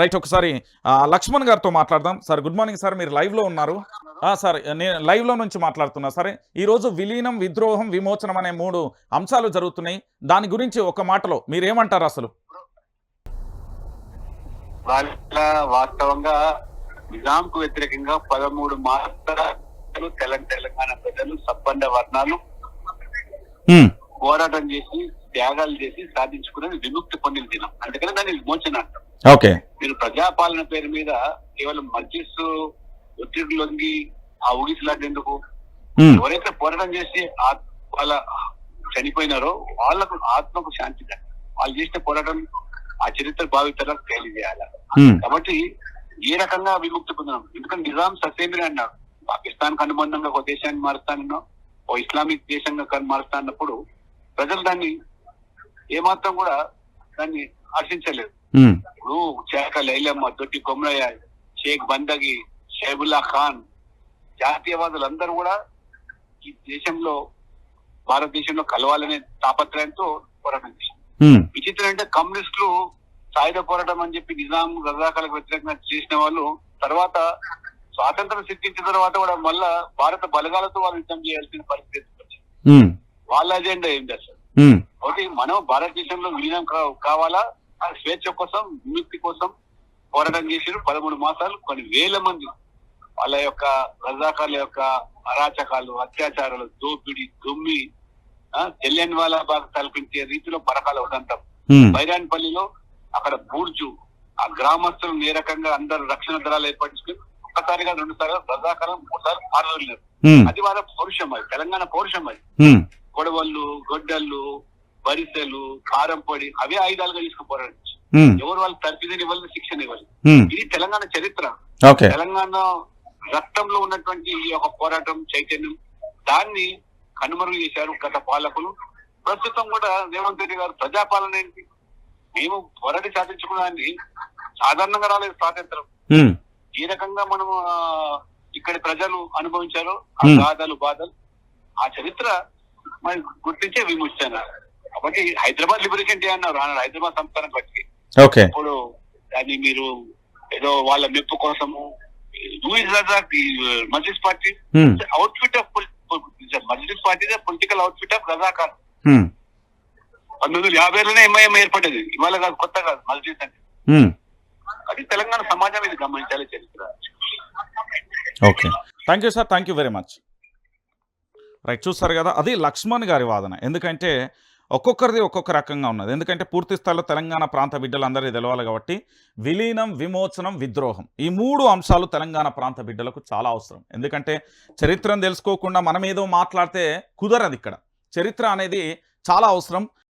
Right ఒకసారి లక్ష్మణ్ గారితో మాట్లాడదాం. సార్ గుడ్ మార్నింగ్ సార్ మీరు లైవ్లో ఉన్నారు. సార్ నేను లైవ్లో నుంచి మాట్లాడుతున్నా. సరే ఈరోజు విలీనం విద్రోహం విమోచనం అనే మూడు అంశాలు జరుగుతున్నాయి. దాని గురించి ఒక మాటలో మీరేమంటారు అసలు? వాస్తవంగా నిజాంకు వ్యతిరేకంగా పదమూడు మాసాలు తెలంగాణ తెలంగాణ ప్రజలు సబ్బండ వర్ణాలు పోరాటం చేసి త్యాగాలు చేసి సాధించుకునేది విముక్తి పొందిన దినం. అందుకని దాన్ని విమోచన అంటాం. ఓకే. మీరు ప్రజాపాలన పేరు మీద కేవలం మస్జిద్ ఒత్తిడి లొంగి ఆ ఊగిసలాడేందుకు ఎవరైతే పోరాటం చేసి వాళ్ళ చనిపోయినారో వాళ్ళకు ఆత్మకు శాంతి. వాళ్ళు చేసిన పోరాటం ఆ చరిత్ర భావితలకు తెలియజేయాలి కాబట్టి ఏ రకంగా విముక్తి పొందడం? ఎందుకంటే నిజాం ససేమిరి అన్నాడు పాకిస్తాన్కు అనుబంధంగా ఒక దేశాన్ని మారుస్తానన్నా ఓ ఇస్లామిక్ దేశంగా మారుస్తా అన్నప్పుడు ప్రజలు దాన్ని ఏమాత్రం కూడా దాన్ని హర్షించలేదు ఉమ్, ఇప్పుడు చేక లైలమ్మ దొడ్డి కొమరయ్య షేక్ బందగి షేబుల్లా ఖాన్ జాతీయవాదులందరూ కూడా ఈ దేశంలో భారతదేశంలో కలవాలనే తాపత్రయంతో పోరాటం చేశారు. విచిత్రం అంటే కమ్యూనిస్టులు సాయుధ పోరాటం అని చెప్పి నిజాం రజాకాలకు వ్యతిరేకంగా చేసిన వాళ్ళు తర్వాత స్వాతంత్రం సిద్ధించిన తర్వాత కూడా మళ్ళా భారత బలగాలతో వాళ్ళు యుద్ధం చేయాల్సిన పరిస్థితి వచ్చింది. వాళ్ళ అజెండా ఏంటి అసలు ఉమ్, ఒకటి మనం భారతదేశంలో విలీనం కావాలా? ఆ స్వేచ్ఛ కోసం విముక్తి కోసం పోరాటం చేసారు పదమూడు మాసాలు. కొన్ని వేల మంది వాళ్ళ యొక్క రజాకాల యొక్క అరాచకాలు అత్యాచారాలు దోపిడి దొమ్మి ఆ, తెలియని వాళ్ళ బాగా తలపించే రీతిలో పరకాల ఉదంతం. బైరాన్పల్లిలో అక్కడ బూర్జు ఆ గ్రామస్తులు ఏ రకంగా అందరు రక్షణ దళాలు ఏర్పరచుకుని ఒక్కసారిగా రెండు సార్లు రజాకాలం మూడుసార్లు పాల్గొనలేరు అది వాళ్ళ పౌరుషం అది తెలంగాణ పౌరుషం అది. కొడవళ్ళు గొడ్డళ్ళు వరిసెలు కారం పొడి అవే ఆయుధాలుగా తీసుకుపోరాడు. ఎవరు వాళ్ళు తర్ఫీదని ఇవ్వాలి శిక్షణ ఇవ్వాలి ఇది తెలంగాణ చరిత్ర. తెలంగాణ రక్తంలో ఉన్నటువంటి ఈ యొక్క పోరాటం చైతన్యం దాన్ని కనుమరుగు చేశారు గత పాలకులు. ప్రస్తుతం కూడా రేవంత్ రెడ్డి గారు ప్రజాపాలన ఏంటి? మేము పోరాటి సాధించుకున్నాన్ని సాధారణంగా రాలేదు స్వాతంత్రం. ఏ రకంగా మనం ఇక్కడి ప్రజలు అనుభవించారో ఆ. బాధలు బాధలు ఆ చరిత్ర మరి గుర్తించే విమర్శన కాబట్టి హైదరాబాద్ లిబరేషన్ డే అన్నారు. హైదరాబాద్ సంస్థానం బట్టి. ఓకే. ఇప్పుడు దాన్ని మీరు ఏదో వాళ్ళ మెప్పు కోసము లూయిస్ Razak Majlis party um, outfit of Majlis party political outfit of Razakar పంతొమ్మిది వందల యాభైలోనే ఎంఐఎం ఏర్పడ్డది ఇవాళ కాదు కొత్త కాదు మజ్లిస్ అంటే. ఉమ్, అది తెలంగాణ సమాజం ఇది గమనించాలి చరిత్ర. Okay. Thank you sir thank you very much right చూస్తారు కదా అది లక్ష్మణ్ గారి వాదన. ఎందుకంటే ఒక్కొక్కరిది ఒక్కొక్క రకంగా ఉన్నది. ఎందుకంటే పూర్తి స్థాయిలో తెలంగాణ ప్రాంత బిడ్డలందరికీ తెలవాలి కాబట్టి విలీనం విమోచనం విద్రోహం ఈ మూడు అంశాలు తెలంగాణ ప్రాంత బిడ్డలకు చాలా అవసరం. ఎందుకంటే చరిత్రను తెలుసుకోకుండా మనం ఏదో మాట్లాడితే కుదరదు ఇక్కడ. చరిత్ర అనేది చాలా అవసరం.